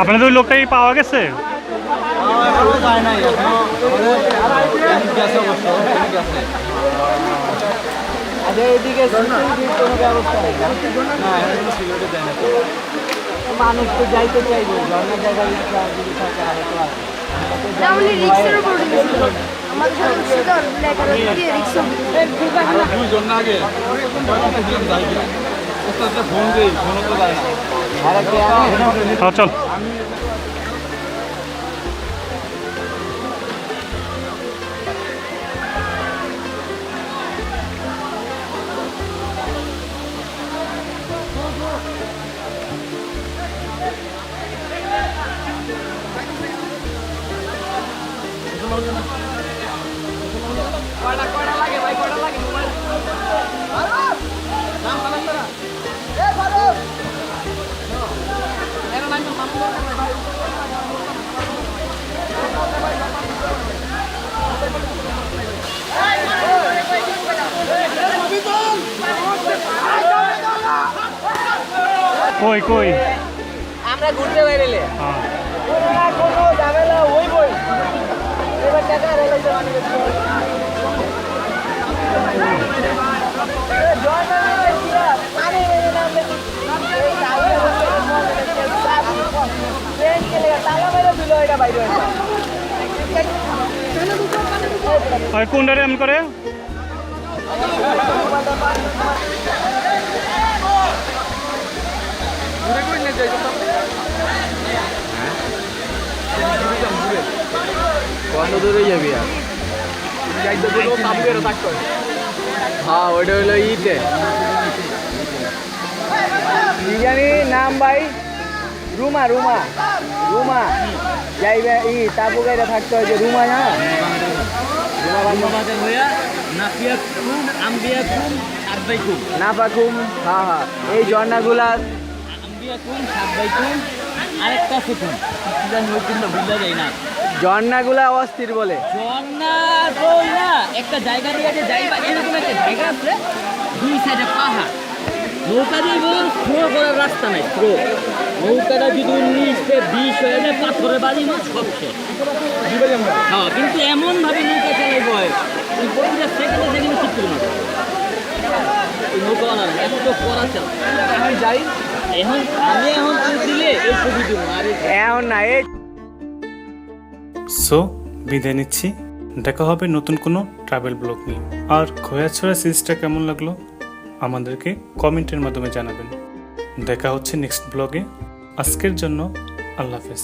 আপনাদের ওই লোকটাই পাওয়া গেছে? মানুষ তো যাইতে চাইবে ঝর্ণা জায়গা ইচ্ছা যদি থাকে আরও তো আছে না উনি রিক্সের উপর উঠেছিল আমাদের সাথে উঠছিল লেখার দিয়ে রিক্স আরও দুইজন না আগে। দুজন ওস্তাদকে ফোন দিই ফোনও তো যায় না। আর কে আনে কই কই? আমরা ঘুরতে বেরেলে। হ্যাঁ। কোনো ঝামেলা ওই বই। এবার টাকা রেলাইতে আর কোনটারে এমন করে? কত দূরে যাবি আর হ্যাঁ ওইটা হলো ইতে কি নাম ভাই রুমা রুমা রুমা। যাইবে, ই, তাবু গাইরা থাকতে হয় যে রুমা না কুম নাপাকুম হ্যাঁ হ্যাঁ। এই ঝর্ণাগুলা ঝর্ণাগুলা অস্থির বলে। ঝর্ণা একটা জায়গা এরকম একটা জায়গা আছে, দুই সাইডে পাহাড়। নৌকা দিয়ে থ্রো করার রাস্তা নাই থ্রো। নৌকাটা যদি উনিশ বিশ হয়ে যায় পাথরে বাড়ি না সব শেষ। হ্যাঁ কিন্তু এমন ভাবে নৌকা চালাইব হয় ওই সেকেন্ডে সেকেন্ডে ঠিক করে মারবে ওই নৌকা বানানো পড়া চাল আমি যাই। এখন আমি এখন দিলে এই ছবি দিব আর এখন না এই সো বিদায় নিচ্ছি। দেখা হবে নতুন কোনো ট্রাভেল ব্লগ নিয়ে। আর খোয়াছড়া সিরিজটা কেমন লাগল? আমাদেরকে কমেন্টের মাধ্যমে জানাবেন। দেখা হচ্ছে নেক্সট ব্লগে। আজকের জন্য আল্লাহ হাফেজ।